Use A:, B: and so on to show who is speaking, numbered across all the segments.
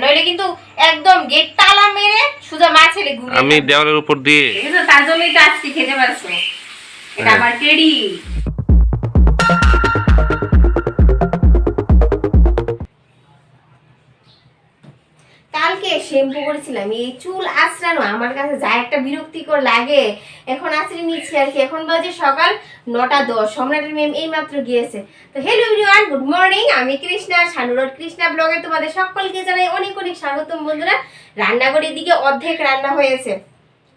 A: নইলে কিন্তু একদম গেট তালা মেরে সুজা মা ছেলে ঘুরে
B: আমি দেওয়ালের উপর দিয়ে।
A: তার জন্যই তো আজকে খেতে পারছ এটা
B: হ্যাঁ।
A: আমার টেডি কালকে শ্যাম্পু করেছিলাম। এই চুল আঁচড়ানো আমার কাছে যা একটা বিরক্তিকর লাগে। এখন আঁচড়ে নিচ্ছি আর কি। এখন বাজে সকাল নটা দশ। সম্রাটের ম্যাম এই মাত্র গিয়েছে। তো হ্যালো এভরিওয়ান গুড মর্নিং আমি কৃষ্ণা সানুরট কৃষ্ণা ব্লগে তোমাদের সকলকে জানাই অনেক অনেক স্বাগতম বন্ধুরা। রান্নাঘরের দিকে অর্ধেক রান্না হয়েছে।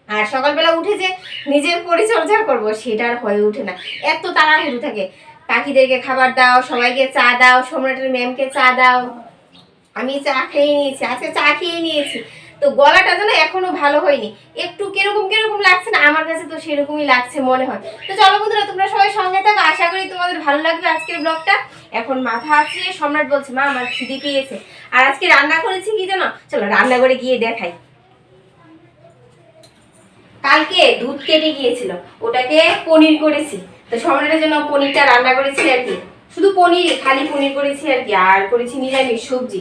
A: আর সকালবেলা উঠে যে নিজের পরিচর্যা করব, সেটা আর হয়ে ওঠে না। এত তাড়াহুড়ো থাকে। পাখিদেরকে খাবার দাও, সবাইকে চা দাও সম্রাটের ম্যামকে চা দাও। আমি চা খেয়ে নিয়েছি, আজকে চা খেয়ে নিয়েছি। তো গলাটা যেন এখনও ভালো হয়নি। একটু কীরকম কীরকম লাগছে না, আমার কাছে তো সেরকমই লাগছে মনে হয়। তো চলো বন্ধুরা, তোমরা সবাই সঙ্গে থাকো, আশা করি তোমাদের ভালো লাগবে আজকের ব্লগটা এখন মাথা আছে সম্রাট বলছে, মা, আমার খিদে পেয়েছে। আর আজকে রান্না করেছি কি জানো? চলো রান্না করে গিয়ে দেখাই। কালকে দুধ কেটে গিয়েছিল, ওটাকে পনির করেছি। তো সম্রাটের জন্য পনিরটা রান্না করেছি আর কি। শুধু পনির, খালি পনির করেছি আর কি, আর করেছি নিরামিষ সবজি।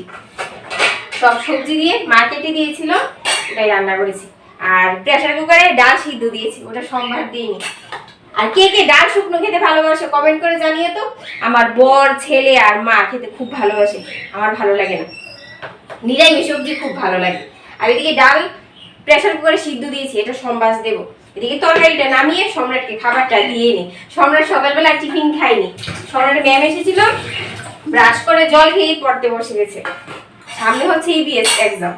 A: সব সবজি দিয়ে মা কেটে দিয়েছিল, ওটাই রান্না করেছি। আর প্রেসার কুকারে ডাল সিদ্ধ দিয়েছি, ওটা সম্ভার দিইনি। আর কে কে ডাল শুকনো খেতে ভালোবাসে কমেন্ট করে জানিয়ে তো। আমার বর, ছেলে আর মা খেতে খুব ভালোবাসে, আমার ভালো লাগে না। নিরামিষ সবজি খুব ভালো লাগে। আর এদিকে ডাল প্রেসার কুকারে সিদ্ধ দিয়েছি, এটা সম্বাস দেব। এদিকে তরকারিটা নামিয়ে সম্রাটকে খাবারটা দিয়ে নি। সম্রাট সকালবেলা টিফিন খায়নি। সম্রাটের ম্যাম এসেছিল, ব্রাশ করে জল খেয়েই পড়তে বসে গেছে। সামনে হচ্ছে ইবিএস এক্সাম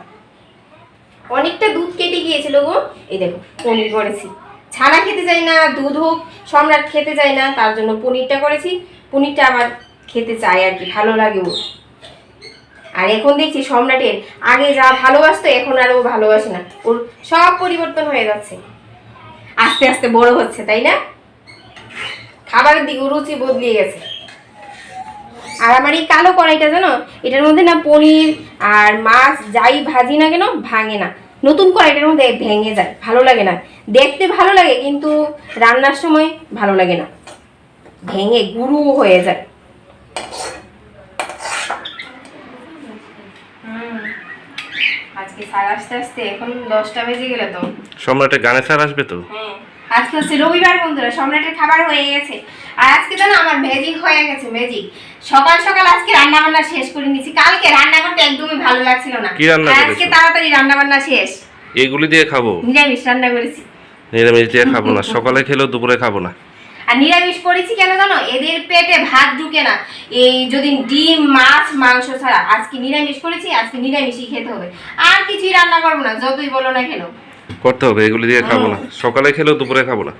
A: অনেকটা দুধ কেটে গিয়েছিল গো। এই দেখো, পনির করেছি। ছানা খেতে চাই না, দুধ হোক, সম্রাট খেতে চাই না, তার জন্য পনিরটা করেছি। পনিরটা আবার খেতে চাই আর কি, ভালো লাগে ও আর এখন দেখছি সম্রাটের আগে যা ভালোবাসতো, এখন আর ও ভালোবাসে না। ওর সব পরিবর্তন হয়ে যাচ্ছে। আস্তে আস্তে বড় হচ্ছে, তাই না? খাবারের দিকে রুচি বদলিয়ে গেছে। আর আমার এই কালো কড়াইটা, জানো? এটার মধ্যে না পনির আর মাছ যাই ভাজি না কেন, ভাঙে না। নতুন কড়াইটার মধ্যে ভেঙে যায়, ভালো লাগে না। দেখতে ভালো লাগে, কিন্তু রান্নার সময় ভালো লাগে না। ভেঙে গুরু হয়ে যায় হুম। আজকে সাড়ে আসতে আসতে এখন দশটা বেজে গেলে তো।
B: সম্রাটে গানে স্যার আসবে তো?
A: হ্যাঁ আজকে হচ্ছে রবিবার বন্ধুরা সম্রাটের খাবার হয়ে গেছে। আর আজকে জানো আমার ম্যাজিক হয়ে গেছে ম্যাজিক সকাল সকাল আজকে রান্না বান্না শেষ করে নিয়েছি। কালকে রান্না করতে একদমই ভালো লাগছিল না।
B: কি রান্না?
A: আজকে তাড়াতাড়ি রান্না বান্না শেষ।
B: এগুলি দিয়ে খাব?
A: নিরামিষ রান্না করেছি।
B: নিরামিষ দিয়ে খাব না। সকালে খেলেও দুপুরে খাব না।
A: আর নিরামিষ করেছি কেন জানো? এদের পেটে ভাত ঢুকে না। এই যদি ডিম মাছ মাংস ছাড়া আজকে নিরামিষ করেছি আজকে নিরামিষই খেতে হবে। আর কিছুই রান্না করব না যতই বলো না কেন
B: করতে হবে এগুলি দিয়ে খাব না। সকালে খেলেও দুপুরে খাব না।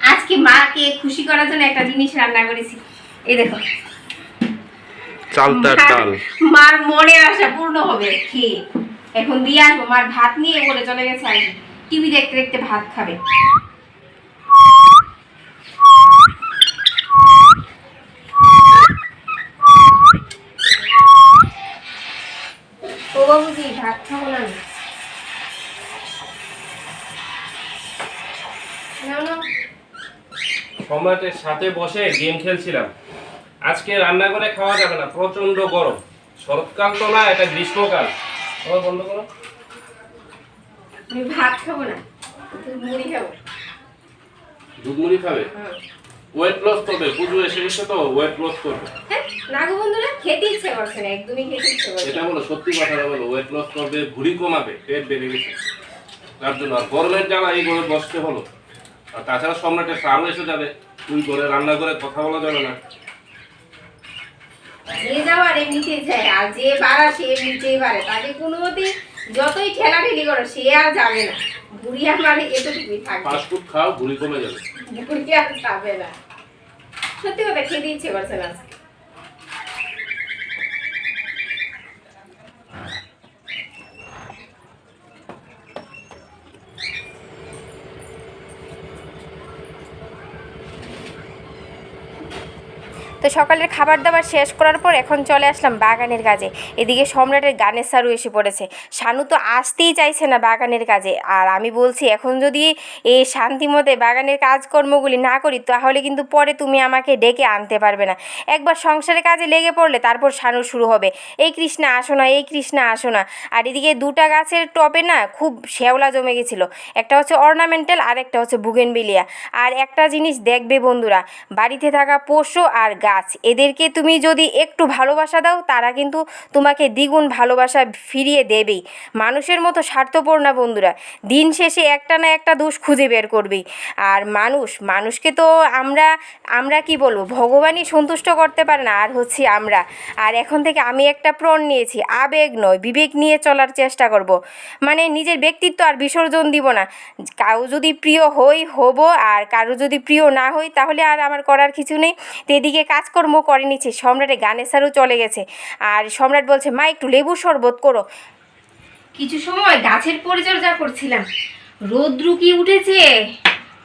A: আজকে মাকে খুশি করার জন্য একটা জিনিস রান্না করেছি। এই দেখো।
B: চালতার
A: মার-
B: ডাল।
A: মার মনের আশা পূর্ণ হবে। খেয়ে এখন দিয়ে আসব। মার ভাত নিয়ে বলে চলে গেছে টিভি দেখতে দেখতে ভাত খাবে।
B: সম্রাটের সাথে বসে গেম খেলছিলাম। আজকে রান্না করে খাওয়া যাবে না প্রচণ্ড গরম। শরৎকাল তো না এটা গ্রীষ্মকাল। তোমার বন্ধ করো।
A: ভাত খাব না মুড়ি খাব।
B: দুধ মুড়ি খাবে? ওয়েট লস করবে পুজো এসে গেছে তো ওয়েট লস করবে।
A: হ্যাঁ, না গো বন্ধুরা খেতে ইচ্ছে করছে না একদমই খেতে ইচ্ছে করছে
B: এটা বলো সত্যি কথাটা বলো ওয়েট লস করবে ভুড়ি কমাবে পেট বেড়ে গেছে। তার জন্য আর গরমের জ্বালা এই ঘরে বসতে হলো। আর তাছাড়া সম্রাটের সাল এসে যাবে। তুই করে রান্না করে কথা বলা যাবে না।
A: যে যাওয়ার এমনিতে যায়। আর যে সে এমনিতেই পারে। তাকে কোনো মতেই যতই করো সে আর যাবে না। বুড়ি আমার এতটুকুই থাকবে।
B: ফাস্ট খাও ভুড়ি কমে যাবে।
A: বুড়ি আর যাবে না। সত্যি কথা খেতে ইচ্ছে করছে না তো সকালের খাবার দাবার শেষ করার পর এখন চলে আসলাম বাগানের কাজে। এদিকে সম্রাটের গানের সারু এসে পড়েছে। শানু তো আসতেই চাইছে না বাগানের কাজে। আর আমি বলছি, এখন যদি এই শান্তি মতে বাগানের কাজকর্মগুলি না করি, তাহলে কিন্তু পরে তুমি আমাকে ডেকে আনতে পারবে না। একবার সংসারের কাজে লেগে পড়লে তারপর শানু শুরু হবে। এই কৃষ্ণা, আসো না, এই কৃষ্ণা, আসো না। আর এদিকে দুটা গাছের টবে না খুব শ্যাওলা জমে গেছিল। একটা হচ্ছে অর্নামেন্টাল আর একটা হচ্ছে বুগেনবিলিয়া আর একটা জিনিস দেখবে বন্ধুরা, বাড়িতে থাকা পশু আর গাছ। এদেরকে তুমি যদি একটু ভালোবাসা দাও, তারা কিন্তু তোমাকে দ্বিগুণ ভালোবাসা ফিরিয়ে দেবেই। মানুষের মতো স্বার্থপর না বন্ধুরা, দিন শেষে একটা না একটা দোষ খুঁজে বের করবেই। আর মানুষ, মানুষকে তো আমরা আমরা কি বলব, ভগবানই সন্তুষ্ট করতে পারে না, আর হচ্ছে আমরা। আর এখন থেকে আমি একটা প্রণ নিয়েছি, আবেগ নয়, বিবেক নিয়ে চলার চেষ্টা করব। মানে নিজের ব্যক্তিত্ব আর বিসর্জন দিব না। কাউ যদি প্রিয় হই, হব, আর কারও যদি প্রিয় না হই, তাহলে আর আমার করার কিছু নেই। তো এদিকে কাজকর্ম করে নিচ্ছে সম্রাটে গানের সারও চলে গেছে। আর সম্রাট বলছে মা একটু লেবু শরবত করো। কিছু সময় গাছের পরিচর্যা করছিলাম। রৌদ্রু কি উঠেছে?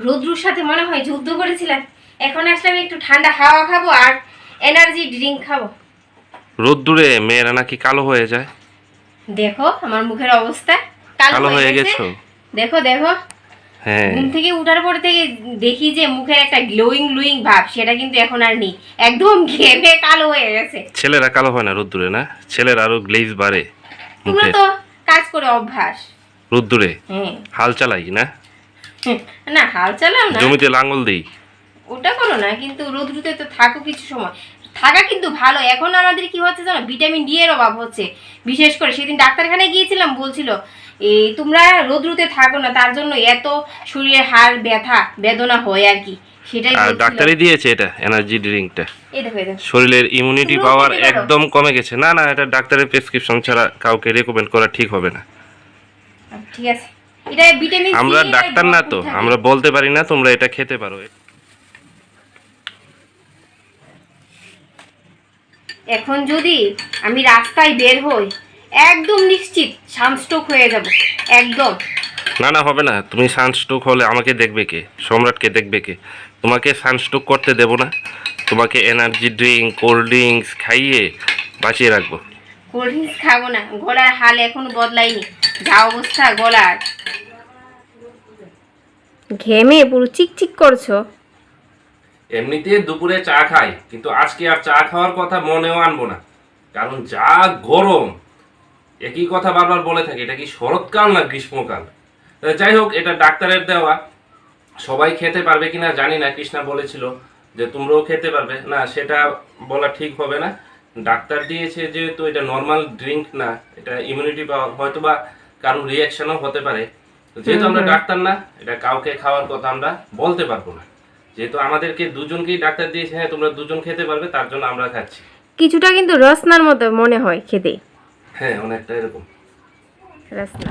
A: রৌদ্রুর সাথে মনে হয় যুদ্ধ করেছিলাম। এখন আসলাম একটু ঠান্ডা হাওয়া খাব আর এনার্জি ড্রিঙ্ক খাব।
B: রোদ্দুরে মেয়েরা নাকি কালো হয়ে যায়?
A: দেখো আমার মুখের অবস্থা
B: কালো হয়ে গেছো?
A: দেখো দেখো। ঘুম থেকে উঠার পর থেকে দেখি যে মুখের একটা গ্লোয়িং গ্লোয়িং ভাব সেটা কিন্তু এখন আর নেই। একদম ঘেমে কালো হয়ে গেছে।
B: ছেলেরা কালো হয় না রোদ্দুরে না? ছেলের আরও গ্লেজ বাড়ে
A: তোমরা তো কাজ করে অভ্যাস।
B: রোদ্দুরে?
A: হ্যাঁ
B: হাল চালাই না?
A: না হাল চালাও না।
B: জমিতে লাঙ্গল দিই।
A: ওটা করো না কিন্তু রোদ্রুতে তো থাকো কিছু সময়। থাকা কিন্তু ভালো। এখন আমাদের কি হচ্ছে জানো? ভিটামিন ডি এর অভাব হচ্ছে। বিশেষ করে সেদিন ডাক্তারখানায় গিয়েছিলাম বলছিল এই তোমরা রোদ্রুতে থাকো না তার জন্য এত শরীরের হাড় ব্যথা বেদনা হয় আর কি। সেটাই
B: আর ডাক্তারই দিয়েছে এটা এনার্জি ড্রিঙ্কটা শরীরের ইমিউনিটি পাওয়ার একদম কমে গেছে। না না এটা ডাক্তারের প্রেসক্রিপশন ছাড়া কাউকে রেকমেন্ড করা ঠিক হবে না।
A: ঠিক আছে। এটা ভিটামিন
B: আমরা ডাক্তার না তো আমরা বলতে পারি না তোমরা এটা খেতে পারো।
A: এখন যদি আমি রাস্তায় বের হই একদম নিশ্চিত সানস্ট্রোক হয়ে যাব একদম।
B: না না হবে না। তুমি সানস্ট্রোক হলে আমাকে দেখবে কে? সম্রাটকে দেখবে কে? তোমাকে সানস্ট্রোক করতে দেবো না। তোমাকে এনার্জি ড্রিঙ্ক কোল্ড ড্রিঙ্কস খাইয়ে বাঁচিয়ে রাখব।
A: কোল্ড ড্রিঙ্কস খাব না। গলার হাল এখনও বদলায়নি। যা অবস্থা গলার। ঘেমে পুরো চিকচিক করছ।
B: এমনিতে দুপুরে চা খাই কিন্তু আজকে আর চা খাওয়ার কথা মনেও আনব না। কারণ যা গরম। একই কথা বারবার বলে থাকি এটা কি শরৎকাল না গ্রীষ্মকাল? যাই হোক এটা ডাক্তারের দেওয়া। সবাই খেতে পারবে কিনা জানি না কৃষ্ণা বলেছিল যে তোমরাও খেতে পারবে। না সেটা বলা ঠিক হবে না। ডাক্তার দিয়েছে যেহেতু এটা নর্মাল ড্রিঙ্ক না এটা ইমিউনিটি পাওয়ার হয়তো বা কারও রিয়াকশনও হতে পারে। যেহেতু আমরা ডাক্তার না এটা কাউকে খাওয়ার কথা আমরা বলতে পারব না। যেহেতু আমাদেরকে দুজনকেই ডাক্তার দিয়েছে হ্যাঁ তোমরা দুজন খেতে পারবে তার জন্য আমরা খাচ্ছি।
A: কিছুটা কিন্তু রসনার মতো মনে হয় খেতে।
B: হ্যাঁ অনেকটা এরকম।
A: রসনা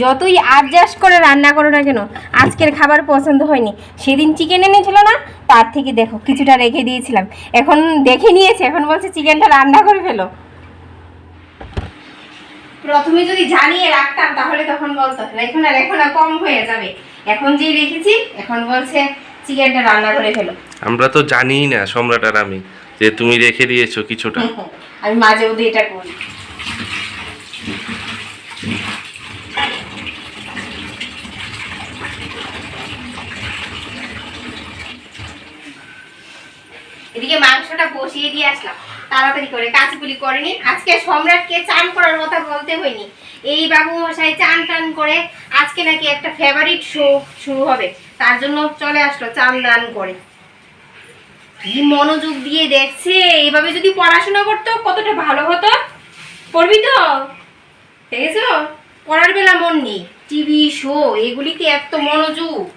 A: যতই অ্যাডজাস্ট করে রান্না করো না কেন আজকের খাবার পছন্দ হয়নি। সেদিন চিকেন এনেছিল না তার থেকে দেখো কিছুটা রেখে দিয়েছিলাম। এখন দেখে নিয়েছে এখন বলছে চিকেনটা রান্না করে ফেলো। প্রথমে যদি জানিয়ে রাখতাম তাহলে তখন বলতো এখন আর এখন আর কম হয়ে যাবে। এখন যে রেখেছি এখন বলছে চিকেনটা রান্না করে ফেলো।
B: আমরা তো জানিই না সম্রাট আর আমি। যে তুমি রেখে দিয়েছ কিছুটা।
A: আমি মাঝে মধ্যে এটা করি। এদিকে মাংসটা বসিয়ে দিয়ে আসলাম। তাড়াতাড়ি করে কাজগুলি করেনি আজকে সম্রাটকে চান করার কথা বলতে হয়নি। এই বাবু মশাই চান টান করে আজকে নাকি একটা ফেভারিট শো শুরু হবে। তার জন্য চলে আসলো চান দান করে। কি মনোযোগ দিয়ে দেখছে? এভাবে যদি পড়াশোনা করতো, কতটা ভালো হতো? পড়বি তো? দেখেছ? পড়ার বেলা মন নেই। টিভি, শো এগুলিতে এত মনোযোগ?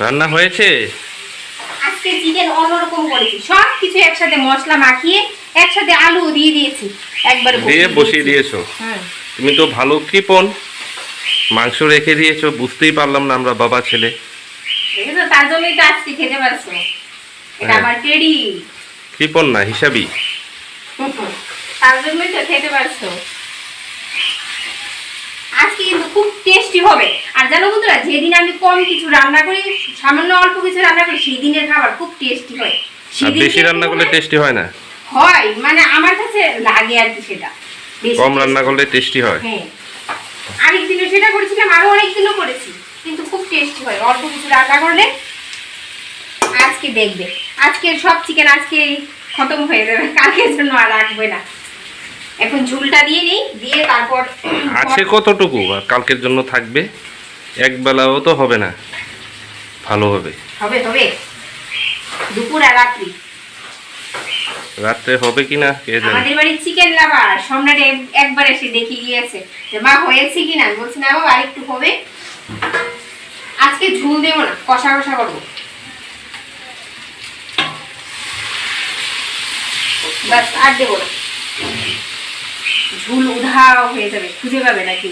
B: রান্না হয়েছে?
A: আজকে চিকেন অন্যরকম করেছি সব কিছু একসাথে মশলা মাখিয়ে একসাথে আলু দিয়ে দিয়েছি। একবার
B: দিয়ে বসিয়ে দিয়েছ?
A: হুম
B: তুমি তো ভালো কৃপণ। মাংস রেখে দিয়েছ বুঝতেই পারলাম না আমরা বাবা ছেলে।
A: তার জন্যই তো আজকে খেতে পারছ। এটা
B: হ্যাঁ।
A: আমার টেডি
B: কৃপণ না হিসাবই
A: তার জন্যই তো খেতে পারছ। আজকে কিন্তু খুব টেস্টি হবে। আর জানো বন্ধুরা যেদিন আমি কম কিছু রান্না করি সামান্য অল্প কিছু রান্না করি সেই দিনের খাবার খুব টেস্টি হয়।
B: বেশি রান্না করলে টেস্টি হয় না?
A: হয় মানে আমার কাছে লাগে আর কি সেটা।
B: কম রান্না করলে টেস্টি হয়?
A: হ্যাঁ। আরেক দিনও সেটা করেছিলাম আরও অনেক দিনও করেছি কিন্তু খুব টেস্টি হয়। অল্প কিছু রান্না করলে আজকে দেখবে। আজকে সব চিকেন আজকে খতম হয়ে যাবে কালকের জন্য আর রাখবে না। এখন ঝুলটা দিয়ে নিই দিয়ে তারপর
B: আছে কতটুকু? আর কালকের জন্য থাকবে। এক বেলাও তো হবে না। ভালো হবে।
A: হবে হবে। দুপুর আর রাত্রি।
B: রাত্রে হবে কি না কে জানে?
A: আমাদের বাড়ির চিকেন লাভার সম্রাট একবার এসে দেখে গিয়েছে যে মা হয়েছে কিনা বলছি না বাবা আরেকটু হবে। আজকে ঝুল দেবো না কষা কষা করব। বাস আর দেবো না। ঝুল উধাও হয়ে যাবে খুঁজে পাবে নাকি?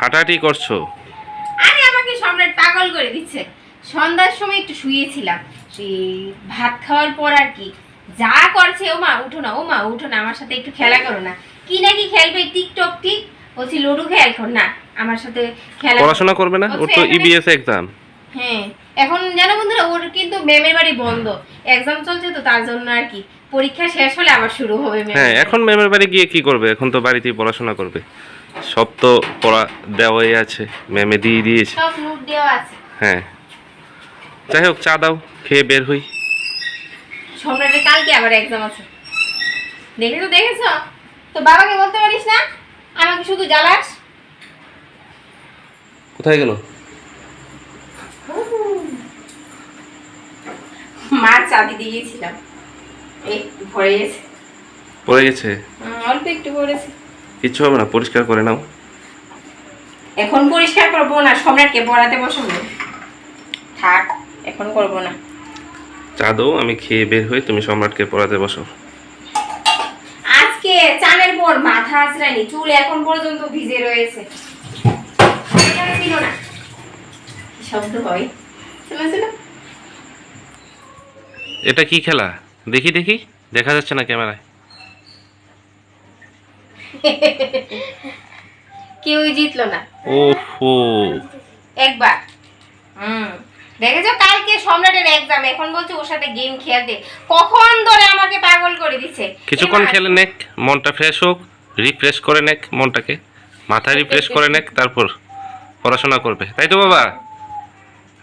B: হাঁটাহাঁটি করছ?
A: আরে আমাকে সম্রাট পাগল করে দিচ্ছে। সন্ধ্যার সময় একটু শুয়েছিলাম। সেই ভাত খাওয়ার পর আর কি। যা করছে ও মা উঠো না ও মা উঠো না আমার সাথে একটু খেলা করো না। কি নাকি খেলবে টিকটক টিক বলছি লুডো খেল এখন না আমার সাথে খেলা
B: পড়াশোনা করবে না? ওর তো ইবিএস এক্সাম
A: হ্যাঁ এখন জানো বন্ধুরা ওর কিন্তু ম্যামের বাড়ি বন্ধ। এক্সাম চলছে তো তার জন্য আর কি। পরীক্ষা শেষ হলে আবার শুরু হবে
B: হ্যাঁ এখন ম্যামের বাড়ি গিয়ে কি করবে? এখন তো বাড়িতেই পড়াশোনা করবে। সব তো পড়া দেওয়াই আছে ম্যামে দিয়ে দিয়েছে।
A: সব নোট দেওয়া আছে।
B: হ্যাঁ। যাই হোক চা দাও খেয়ে বের হই।
A: সম্রাটের কালকে আবার এক্সাম আছে। দেখেছ দেখেছ? তো বাবাকে বলতে পারিস না? আমাকে শুধু জ্বালাস।
B: কোথায় গেল?
A: মার চাবি দিয়ে গেছিলাম এই ভরে গেছে।
B: পড়ে গেছে?
A: অল্প একটু পড়েছে
B: কিচ্ছু হবে না পরিষ্কার করে নাও।
A: এখন পরিষ্কার করব না সম্রাটকে পড়াতে বসাবো। থাক এখন করব না।
B: চা দাও আমি খেয়ে বের হই তুমি সম্রাটকে পড়াতে বসো
A: আজকে চানের পর চুল এখন পর্যন্ত ভিজে রয়েছে। ছিল না। শব্দ হয়? শোনা ছিল।
B: এটা কি খেলা? দেখি দেখি। দেখা যাচ্ছে না ক্যামেরায়।
A: কেউই জিতলো না।
B: ওহো।
A: একবার। হুম। দেখেছ? কালকে সম্রাটের এক্সাম এখন বলছে ওর সাথে গেম খেলতে। কখন ধরে আমাকে পাগল করে দিচ্ছে?
B: কিছুক্ষণ খেলে নেক মনটা ফ্রেশ হোক। রিফ্রেশ করে নেক মনটাকে মাথা রিফ্রেশ করে নেক তারপর পড়াশোনা করবে। তাই তো বাবা?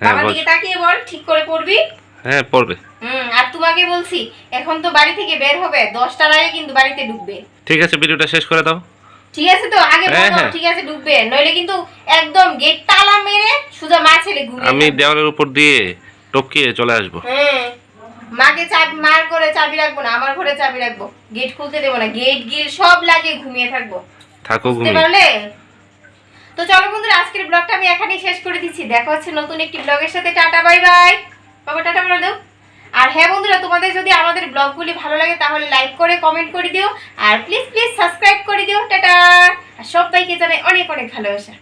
B: হ্যাঁ বল।
A: তাকিয়ে বল ঠিক করে পড়বি?
B: হ্যাঁ পড়বে।
A: হুম আর তোমাকে বলছি এখন তো বাড়ি থেকে বের হবে দশটার আগে কিন্তু বাড়িতে ঢুকবে।
B: ঠিক আছে ভিডিওটা শেষ করে দাও।
A: ঠিক আছে তো? আগে
B: হ্যাঁ,
A: বলো
B: হ্যাঁ।
A: ঠিক আছে ঢুকবে। নইলে কিন্তু একদম গেট তালা মেরে সুজা মা ছেলে ঘুমিয়ে
B: আমি দেওয়ালের উপর দিয়ে টপকিয়ে চলে আসব।
A: হ্যাঁ মাকে চাবি মার করে চাবি রাখব না আমার ঘরে চাবি রাখব। গেট খুলতে দেবো না গেট গিল সব লাগিয়ে ঘুমিয়ে থাকব।
B: থাকো ঘুমিয়ে।
A: পারলে? তো চলো বন্ধুরা আজকের ব্লগটা আমি এখানেই শেষ করে দিচ্ছি। দেখা হচ্ছে নতুন একটি ব্লগের সাথে। টাটা বাই বাই বাবা টাটা বলে দাও। আর হ্যাঁ বন্ধুরা তোমাদের যদি আমাদের ব্লগগুলি ভালো লাগে তাহলে লাইক করে কমেন্ট করে দিও। আর প্লিজ প্লিজ সাবস্ক্রাইব করে দিও। টাটা। আর সবাইকে জানাই অনেক অনেক ভালোবাসা।